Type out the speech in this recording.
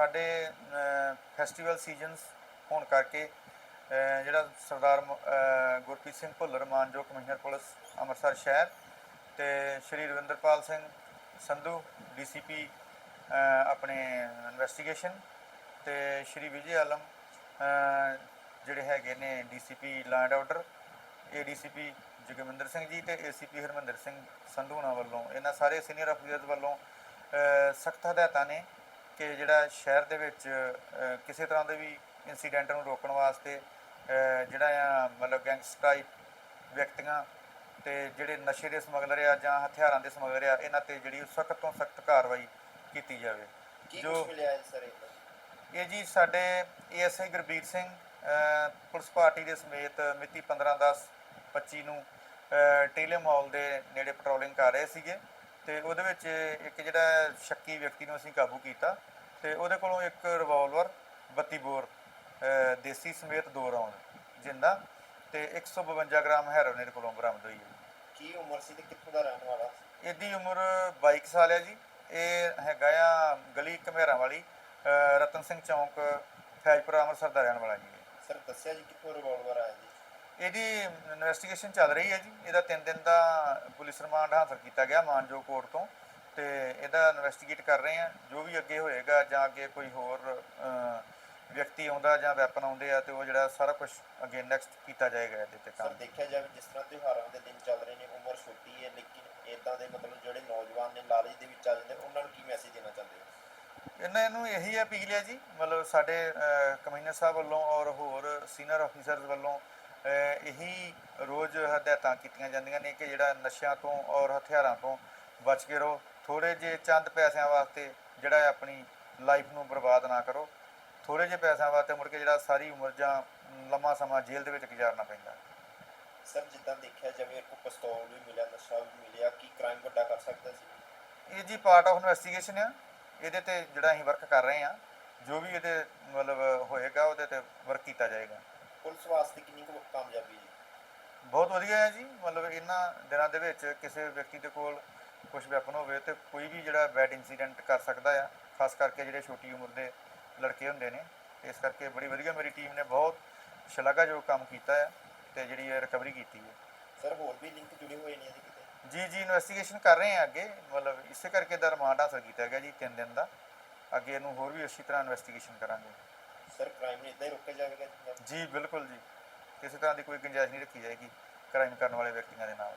ਸਾਡੇ festival seasons ਹੋਣ ਕਰਕੇ ਜਿਹੜਾ ਸਰਦਾਰ ਗੁਰਪ੍ਰੀਤ ਸਿੰਘ ਭੁੱਲਰ ਮਾਨਜੋ ਕਮਿਸ਼ਨਰ ਪੁਲਿਸ ਅੰਮ੍ਰਿਤਸਰ ਸ਼ਹਿਰ ਤੇ ਸ਼੍ਰੀ ਰਵਿੰਦਰਪਾਲ ਸਿੰਘ ਸੰਧੂ ਡੀਸੀਪੀ ਆਪਣੇ ਇਨਵੈਸਟੀਗੇਸ਼ਨ ਤੇ ਸ਼੍ਰੀ ਵਿਜੇ ਆਲਮ ਜਿਹੜੇ ਹੈਗੇ ਨੇ DCP law and order ADCP Jagminder Singh ji ਤੇ ਏਸੀਪੀ ਹਰਮਿੰਦਰ ਸਿੰਘ ਸੰਧੂਣਾ ਵੱਲੋਂ, ਇਹਨਾਂ ਸਾਰੇ ਸੀਨੀਅਰ ਅਫਸਰਸ ਵੱਲੋਂ ਸਖਤ ਹਦਾਇਤਾਂ ਨੇ ਕਿ ਜਿਹੜਾ ਸ਼ਹਿਰ ਦੇ ਵਿੱਚ ਕਿਸੇ ਤਰ੍ਹਾਂ ਦੇ ਵੀ ਇਨਸੀਡੈਂਟ ਨੂੰ ਰੋਕਣ ਵਾਸਤੇ ਜਿਹੜਾ ਆ ਮਤਲਬ ਗੈਂਗਸਟਰ ਵਿਅਕਤੀਆਂ ਤੇ ਜਿਹੜੇ ਨਸ਼ੇ ਦੇ ਸਮਗਲਰ ਆ ਜਾਂ ਹਥਿਆਰਾਂ ਦੇ ਸਮਗਲਰ ਆ ਇਹਨਾਂ ਤੇ ਜਿਹੜੀ ਸਖਤ ਤੋਂ ਸਖਤ ਕਾਰਵਾਈ ਕੀਤੀ ਜਾਵੇ। ਕੀ ਜੋ- ਕੁਝ ਮਿਲਿਆ ਹੈ ਸਰ ਇਹ ਜੀ ਸਾਡੇ ASI Gurbir Singh police party ਦੇ ਸਮੇਤ ਮਿਤੀ 15/10/25 ਨੂੰ ਅਹ, ਟੇਲੇ ਮਾਲ ਦੇ ਨੇੜੇ ਪੈਟਰੋਲਿੰਗ ਕਰ ਰਹੇ ਸੀਗੇ। ਤੇ ਉਹਦੇ ਵਿੱਚ ਇੱਕ ਜਿਹੜਾ ਸ਼ੱਕੀ ਵਿਅਕਤੀ ਨੂੰ ਅਸੀਂ ਕਾਬੂ ਕੀਤਾ ਤੇ ਉਹਦੇ ਕੋਲੋਂ ਇੱਕ ਰਿਵਾਲਵਰ 32 ਬੋਰ ਦੇਸੀ ਸਮੇਤ ਦੋ ਰੌਂਦ ਜਿੰਦਾ ਤੇ 152 ਗ੍ਰਾਮ ਹੈਰੋਇਨ ਇਹਦੇ ਕੋਲੋਂ ਬਰਾਮਦ ਹੋਈ ਹੈ। ਕੀ ਉਮਰ ਸੀ ਤੇ ਕਿੱਥੋਂ ਦਾ ਰਹਿਣ ਵਾਲਾ? ਇਹਦੀ ਉਮਰ 22 ਕੁ ਸਾਲ ਹੈ ਜੀ। ਇਹ ਹੈਗਾ ਆ ਗਲੀ ਘਮੇਰਾਂ ਵਾਲੀ ਰਤਨ ਸਿੰਘ ਚੌਂਕ ਫੈਜ਼ਪੁਰ ਅੰਮ੍ਰਿਤਸਰ ਦਾ ਰਹਿਣ ਵਾਲਾ ਜੀ। ਸਰ ਦੱਸਿਆ ਜੀ ਕਿੱਥੋਂ ਰਿਵਾਲਵਰ ਆਇਆ ਜੀ? ਇਹਦੀ ਇਨਵੈਸਟੀਗੇਸ਼ਨ ਚੱਲ ਰਹੀ ਹੈ ਜੀ। ਇਹਦਾ 3 ਦਿਨ ਦਾ ਪੁਲਿਸ ਰਿਮਾਂਡ ਹਾਸਲ ਕੀਤਾ ਗਿਆ ਮਾਨਜੋ ਕੋਰਟ ਤੋਂ ਤੇ ਇਹਦਾ ਇਨਵੈਸਟੀਗੇਟ ਕਰ ਰਹੇ ਆ ਜੋ ਵੀ ਅੱਗੇ ਹੋਏਗਾ ਜਾਂ ਅੱਗੇ ਕੋਈ ਹੋਰ ਵਿਅਕਤੀ ਆਉਂਦਾ ਜਾਂ ਵੈਪਨ ਆਉਂਦੇ ਆ ਤੇ ਉਹ ਜਿਹੜਾ ਸਾਰਾ ਕੁਝ ਅੱਗੇ ਨੈਕਸਟ ਕੀਤਾ ਜਾਏਗਾ ਇਹਦੇ ਤੇ ਸਰ ਕੰਮ ਦੇਖਿਆ ਜਾਵੇ ਜਿਸ ਤਰ੍ਹਾਂ ਤਿਉਹਾਰਾਂ ਦੇ ਦਿਨ ਚੱਲ ਰਹੇ ਨੇ ਉਮਰ ਛੋਟੀ ਹੈ ਲੇਕਿਨ ਇਦਾਂ ਦੇ ਮਤਲਬ ਜਿਹੜੇ ਨੌਜਵਾਨ ਨੇ ਲਾਲਚ ਦੇ ਵਿੱਚ ਆ ਜਾਂਦੇ ਨੇ, ਉਹਨਾਂ ਨੂੰ ਕੀ ਮੈਸੇਜ ਦੇਣਾ ਚਾਹੁੰਦੇ ਹੋ? ਇਹਨਾਂ ਨੂੰ ਇਹੀ ਅਪੀਲ ਹੈ ਜੀ। ਮਤਲਬ ਸਾਡੇ ਕਮਿਸ਼ਨਰ ਸਾਹਿਬ ਵੱਲੋਂ ਔਰ ਹੋਰ ਸੀਨੀਅਰ ਅਫੀਸਰਸ ਵੱਲੋਂ ਇਹੀ ਰੋਜ਼ ਹਦਾਇਤਾਂ ਕੀਤੀਆਂ ਜਾਂਦੀਆਂ ਨੇ ਕਿ ਜਿਹੜਾ ਨਸ਼ਿਆਂ ਤੋਂ ਔਰ ਹਥਿਆਰਾਂ ਤੋਂ ਬਚ ਕੇ ਰਹੋ। ਥੋੜੇ ਜਿਹੇ ਚੰਦ ਪੈਸਿਆਂ ਵਾਸਤੇ ਜਿਹੜਾ ਆਪਣੀ ਲਾਈਫ ਨੂੰ ਬਰਬਾਦ ਨਾ ਕਰੋ। ਥੋੜੇ ਜਿਹੇ ਪੈਸਿਆਂ ਵਾਸਤੇ ਮੁੜ ਕੇ ਜਿਹੜਾ ਸਾਰੀ ਉਮਰ ਜਾਂ ਲੰਮਾ ਸਮਾਂ ਜੇਲ੍ਹ ਦੇ ਵਿੱਚ ਗੁਜ਼ਾਰਨਾ ਪੈਂਦਾ। ਸਰ ਜਿੱਦਾਂ ਦੇਖਿਆ ਜਾਵੇ ਇੱਕ ਪਿਸਤੌਲ ਵੀ ਮਿਲਿਆ ਨਸ਼ਾ ਵੀ ਮਿਲਿਆ ਕੀ ਕ੍ਰਾਈਮ ਵੱਡਾ ਕਰ ਸਕਦਾ ਸੀ? ਇਹ ਜੀ ਪਾਰਟ ਆਫ ਇਨਵੈਸਟੀਗੇਸ਼ਨ ਆ। ਇਹਦੇ ਤੇ ਜਿਹੜਾ ਅਸੀਂ ਵਰਕ ਕਰ ਰਹੇ ਆ ਜੋ ਵੀ ਇਹਦੇ ਮਤਲਬ ਹੋਏਗਾ ਉਹਦੇ ਤੇ ਵਰਕ ਕੀਤਾ ਜਾਏਗਾ। ਪੁਲਿਸ ਵਾਸਤੇ ਕਿੰਨੀ ਕੁ ਕਾਮਯਾਬੀ ਜੀ ਬਹੁਤ ਵਧੀਆ ਹੈ ਜੀ। ਮਤਲਬ ਇਹਨਾਂ ਦਿਨਾਂ ਦੇ ਵਿੱਚ ਕਿਸੇ ਵਿਅਕਤੀ ਦੇ ਕੋਲ ਕੁਝ ਵੈਪਨ ਹੋਵੇ ਤੇ ਕੋਈ ਵੀ ਜਿਹੜਾ ਬੈਡ ਇਨਸੀਡੈਂਟ ਕਰ ਸਕਦਾ ਆ ਖਾਸ ਕਰਕੇ ਜਿਹੜੇ ਛੋਟੀ ਉਮਰ ਦੇ ਲੜਕੇ ਹੁੰਦੇ ਨੇ। ਇਸ ਕਰਕੇ ਬੜੀ ਵਧੀਆ ਮੇਰੀ ਟੀਮ ਨੇ ਬਹੁਤ ਸ਼ਲਾਘਾਯੋਗ ਕੰਮ ਕੀਤਾ ਹੈ ਤੇ ਜਿਹੜੀ ਇਹ ਰਿਕਵਰੀ ਕੀਤੀ ਹੈ। ਸਰ ਹੋਰ ਵੀ ਲਿੰਕ ਜੁੜੇ ਹੋਏ ਨੇ ਇਹਦੇ ਕਿਤੇ? ਜੀ ਜੀ ਇਨਵੈਸਟੀਗੇਸ਼ਨ ਕਰ ਰਹੇ ਹਾਂ ਅੱਗੇ। ਮਤਲਬ ਇਸੇ ਕਰਕੇ ਦਾ ਰਿਮਾਂਡ ਹਾਸਲ ਕੀਤਾ ਗਿਆ ਜੀ 3 ਦਿਨ ਦਾ। ਅੱਗੇ ਇਹਨੂੰ ਹੋਰ ਵੀ ਅੱਛੀ ਤਰ੍ਹਾਂ ਇਨਵੈਸਟੀਗੇਸ਼ਨ ਕਰਾਂਗੇ। ਸਰ ਕ੍ਰਾਈਮ ਇਦਾਂ ਹੀ ਰੋਕਿਆ ਜਾਵੇਗਾ ਜੀ। ਬਿਲਕੁਲ ਜੀ। ਕਿਸੇ ਤਰ੍ਹਾਂ ਦੀ ਕੋਈ ਗੁੰਜਾਇਸ਼ ਨਹੀਂ ਰੱਖੀ ਜਾਏਗੀ ਕ੍ਰਾਈਮ ਕਰਨ ਵਾਲੇ ਵਿਅਕਤੀਆਂ ਦੇ ਨਾਲ।